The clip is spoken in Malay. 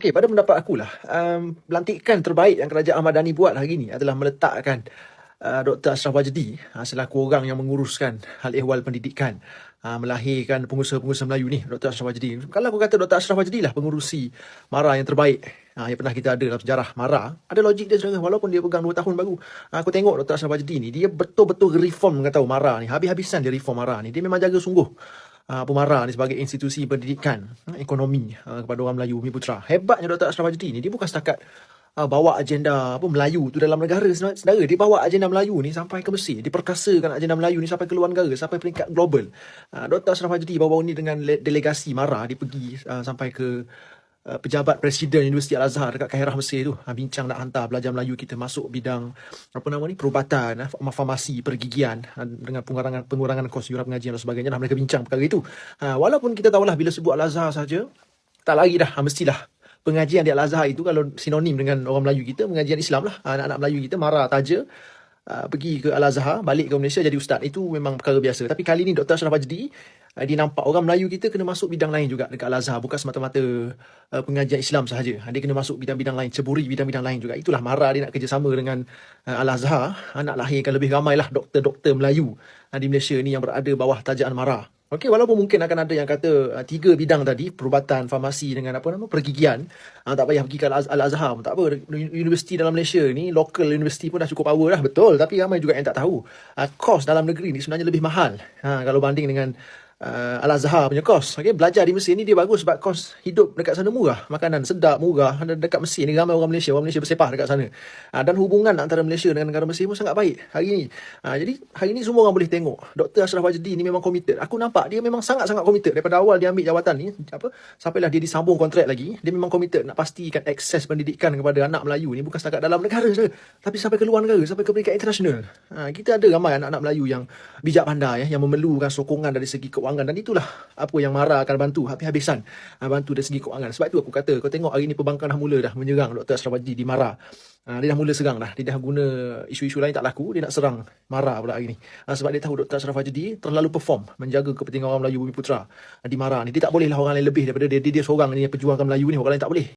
Okey, pada pendapat aku lah, um, pelantikan terbaik yang Kerajaan Madani buat hari ini adalah meletakkan uh, Dr. Ashraf Wajdi uh, selaku orang yang menguruskan hal ehwal pendidikan, uh, melahirkan pengusaha-pengusaha Melayu ni, Dr. Ashraf Wajdi. Kalau aku kata Dr. Ashraf Wajdi lah pengurusi MARA yang terbaik uh, yang pernah kita ada dalam sejarah MARA, ada logik dia sebenarnya walaupun dia pegang 2 tahun baru. Uh, aku tengok Dr. Ashraf Wajdi ni, dia betul-betul reform kata MARA ni, habis-habisan dia reform MARA ni. Dia memang jaga sungguh uh, Pemara ni sebagai institusi pendidikan uh, ekonomi uh, kepada orang Melayu Bumi Putra. Hebatnya Dr. Ashraf Wajdi ni dia bukan setakat uh, bawa agenda apa Melayu tu dalam negara saudara dia bawa agenda Melayu ni sampai ke Mesir diperkasakan agenda Melayu ni sampai ke luar negara sampai peringkat global uh, Dr. Ashraf Wajdi bawa ni dengan delegasi Mara dia pergi uh, sampai ke Uh, pejabat presiden Universiti Al-Azhar dekat Kairah Mesir tu uh, bincang nak hantar pelajar Melayu kita masuk bidang apa nama ni perubatan uh, farmasi pergigian dengan pengurangan pengurangan kos yuran pengajian dan sebagainya. Nah, mereka bincang perkara itu. Walaupun kita tahulah bila sebut Al-Azhar saja tak lagi dah. Mestilah pengajian di Al-Azhar itu kalau sinonim dengan orang Melayu kita pengajian Islam lah. Anak-anak Melayu kita marah taja uh, pergi ke Al-Azhar balik ke Malaysia jadi ustaz. Itu memang perkara biasa. Tapi kali ni Dr. Ashraf Ajdi uh, dia nampak orang Melayu kita kena masuk bidang lain juga dekat Al-Azhar. Bukan semata-mata uh, pengajian Islam sahaja. Dia kena masuk bidang-bidang lain ceburi bidang-bidang lain juga. Itulah marah dia nak kerjasama dengan uh, Al-Azhar. Uh, nak lahirkan lebih ramai lah doktor-doktor Melayu uh, di Malaysia ni yang berada bawah tajaan marah Okey, walaupun mungkin akan ada yang kata uh, tiga bidang tadi, perubatan, farmasi dengan apa nama, pergigian, uh, tak payah pergi ke Al-Azhar tak apa. Universiti dalam Malaysia ni, local universiti pun dah cukup power lah, betul. Tapi ramai juga yang tak tahu. Uh, kos dalam negeri ni sebenarnya lebih mahal. Uh, kalau banding dengan uh, Al-Azhar punya kos. Okay? Belajar di Mesir ni dia bagus sebab kos hidup dekat sana murah. Makanan sedap, murah. Dekat Mesir ni ramai orang Malaysia. Orang Malaysia bersepah dekat sana. Uh, dan hubungan antara Malaysia dengan negara Mesir pun sangat baik hari ni. Uh, jadi hari ni semua orang boleh tengok. Dr. Ashraf Wajdi ni memang komited. Aku nampak dia memang sangat-sangat komited. Daripada awal dia ambil jawatan ni. apa Sampailah dia disambung kontrak lagi. Dia memang komited nak pastikan akses pendidikan kepada anak Melayu ni. Bukan setakat dalam negara saja. Tapi sampai ke luar negara. Sampai ke peringkat internasional. Uh, kita ada ramai anak-anak Melayu yang bijak pandai. Ya, yang memerlukan sokongan dari segi keuangan. Dan itulah apa yang Mara akan bantu. Habis-habisan uh, bantu dari segi kewangan. Sebab tu aku kata kau tengok hari ni perbankan dah mula dah menyerang Dr. Wajdi di Mara. Uh, dia dah mula serang dah. Dia dah guna isu-isu lain tak laku dia nak serang Mara pula hari ni. Uh, sebab dia tahu Dr. Ashraf Wajdi terlalu perform menjaga kepentingan orang Melayu Bumi Putra di Mara ni. Dia tak boleh lah orang lain lebih daripada dia. Dia, dia seorang ni yang perjuangkan Melayu ni orang lain tak boleh